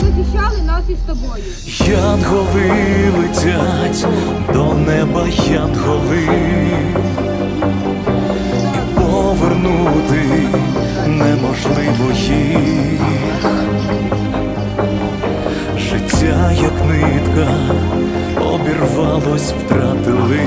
Захищали нас із тобою. Янголи летять до неба янголи, і повернути неможливо їх. Життя, як нитка, обірвалось, втратили.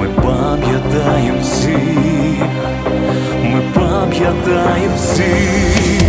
Ми пам'ятаємо всіх, ми пам'ятаємо всіх.